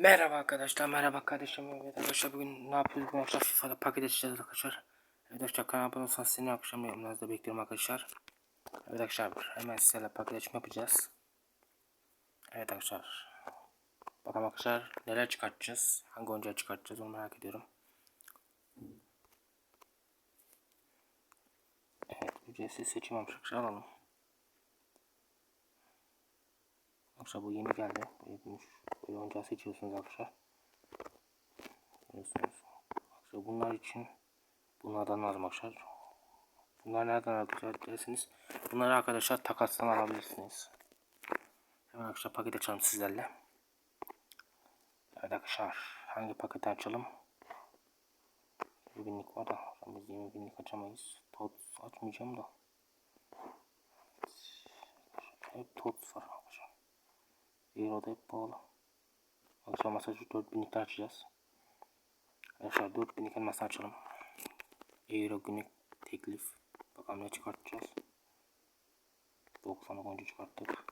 Merhaba arkadaşlar, merhaba kardeşim. Evet arkadaşlar bugün ne yapıyoruz? Bu akşam FIFA'da paket açacağız arkadaşlar. Evet arkadaşlar kanal abone olsanız seni akşam yorumlarınızda bekliyorum arkadaşlar. Evet arkadaşlar hemen sizlerle paket açma yapacağız. Evet arkadaşlar. Bakalım arkadaşlar neler çıkartacağız? Hangi oyuncağı çıkartacağız onu merak ediyorum. Evet ücretsiz seçim olmuş arkadaşlar alalım. Arkadaşlar bu yeni geldi. Böyle, gümüş, oyuncağı seçiyorsunuz arkadaşlar. Görüyorsunuz. Arkadaşlar bunlar için bunlardan lazım arkadaşlar. Bunlar nereden arkadaşlar dersiniz. Bunları arkadaşlar takastan alabilirsiniz. Hemen arkadaşlar paket açalım sizlerle. Evet arkadaşlar hangi paketi açalım? 20 binlik var da biz 20 binlik açamayız. Tot açmayacağım da. Hep tot var arkadaşlar. Euro da hep pahalı. Akşam masajı 4000'likten açacağız. Arkadaşlar 4000'lik elması açalım. Euro günlük teklif. Bakalım ne çıkartacağız. 90'lık oyuncu çıkarttık.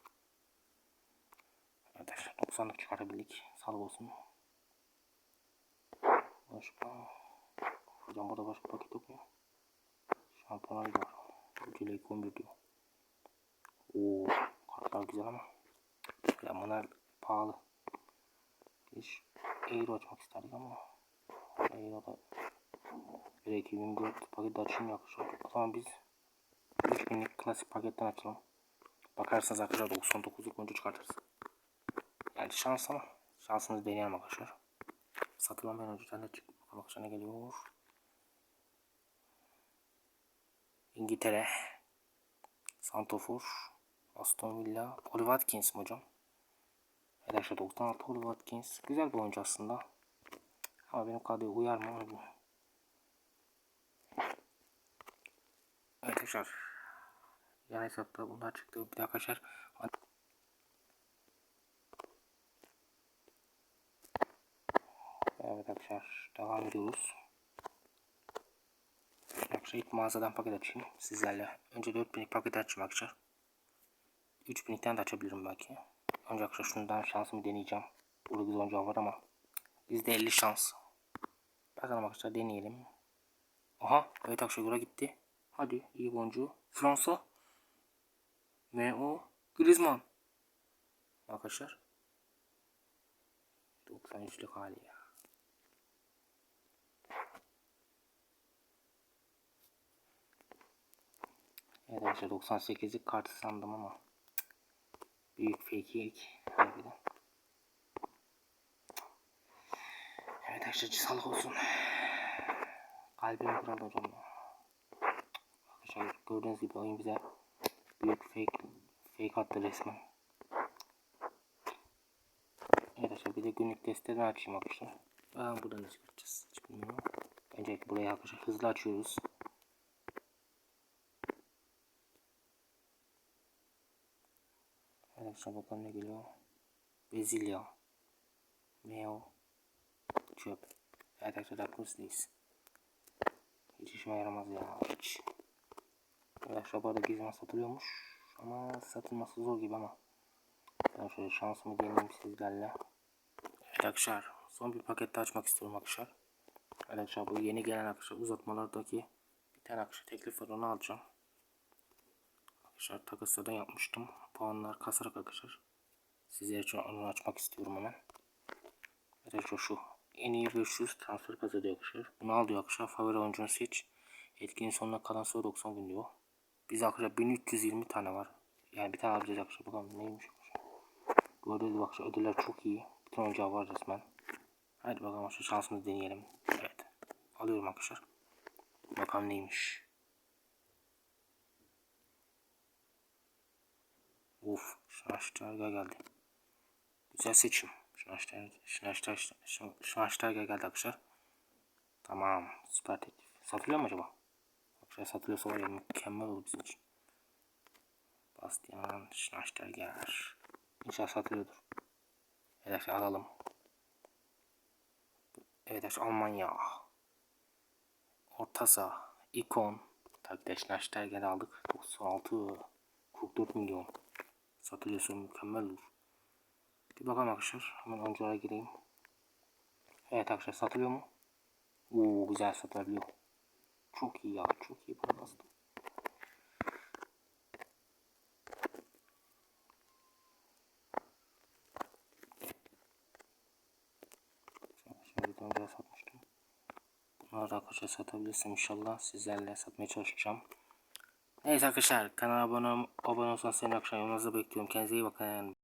Arkadaşlar 90'lık çıkartabildik. Sağlık olsun. Başka. Hocam burada başka paket yok mu? Şampiyonlar var. Ucuyla 11 diyor. Oo, kartlar güzel ama. Ya bunlar pahalı. Hiç Euro açmak isterdik ama Euro da bir 2024 paketi açayım yakışıyor. O zaman biz 3000'lik klasik paketten açalım. Bakarsanız arkadaşlar 99'luk oyuncu çıkartırız. Yani şans ama şansımızı deneyelim arkadaşlar. Satılamayan oyuncudan da çık. Bakalım arkadaşlar ne geliyor. İngiltere. Santofor. Aston Villa. Oli Watkins mi hocam? Arkadaşlar 96 Oli Watkins. Güzel bir oyuncu aslında. Ama benim kadroya uyar mı. Evet arkadaşlar. Yan hesapta bunlar çıktı. Bir daha arkadaşlar. Evet arkadaşlar. Devam ediyoruz. Arkadaşlar ilk mağazadan paket açayım sizlerle. Önce 4000'lik paket açayım arkadaşlar. 3000'likten de açabilirim belki. Arkadaşlar şundan şansımı deneyeceğim. Burada güzel oyuncağı var ama bizde 50 şans. Bakalım arkadaşlar deneyelim. Aha evet yola gitti. Hadi iyi boncuğu. Fransa. Ve o Griezmann. Arkadaşlar. 93'lük hali ya. Evet arkadaşlar 98'lik kartı sandım ama büyük fake'lik harbiden. Evet arkadaşlar sağlık olsun. Kalbim kırıldı hocam. Arkadaşlar gördüğünüz gibi oyun bize büyük fake fake attı resmen. Evet arkadaşlar bir de günlük testlerini açayım arkadaşlar. Bakalım buradan ne çıkartacağız hiç. Öncelikle burayı arkadaşlar hızlı açıyoruz. Arkadaşlar bakalım ne geliyor. Brezilya. Meo. Çöp. Evet arkadaşlar kurzdayız. Hiç işime yaramaz ya. Hiç. Arkadaşlar bu arada gizman satılıyormuş. Ama satılması zor gibi ama. Ben şöyle şansımı deneyeyim sizlerle. Arkadaşlar. Son bir paket daha açmak istiyorum arkadaşlar. Arkadaşlar bu yeni gelen arkadaşlar uzatmalardaki bir tane arkadaşlar teklif var onu alacağım. Arkadaşlar takaslardan yapmıştım. Puanlar kasarak arkadaşlar. Sizler için onu açmak istiyorum hemen. Arkadaşlar şu en iyi 500 transfer kazanıyor arkadaşlar. Bunu al diyor arkadaşlar. Favori oyuncunu seç. Etkinin sonuna kalan süre 90 gün diyor. Biz arkadaşlar 1320 tane var. Yani bir tane alacağız arkadaşlar. Bakalım neymiş. Gördüğünüz gibi arkadaşlar ödüller çok iyi. Bütün oyuncağı var resmen. Hadi bakalım arkadaşlar şansımızı deneyelim. Evet. Alıyorum arkadaşlar. Bakalım neymiş. Uf, Schneidberger geldi. Güzel seçim. Schneidberger, Schneidberger, Schneidberger geldi arkadaşlar. Tamam, süper teklif. Satılıyor mu acaba? Arkadaşlar satılıyorsa var ya mükemmel olur bizim için. Bastian Schneidberger. İnşallah satılıyordur. Evet alalım. Evet arkadaşlar Almanya. Orta saha. ikon. Tabii de Schneidberger'i aldık. 96. 44 milyon. Satılıyorsa mükemmel olur. Bir bakalım arkadaşlar. Hemen oyunculara gireyim. Evet arkadaşlar satılıyor mu? Oo güzel satılabiliyor. Çok iyi ya çok iyi para bastım. Şimdi önce satmıştım. Bunları da arkadaşlar satabilirsem inşallah sizlerle satmaya çalışacağım. Neyse arkadaşlar kanala abone, abone olsanız seni akşam yorumunuzu bekliyorum. Kendinize iyi bakın.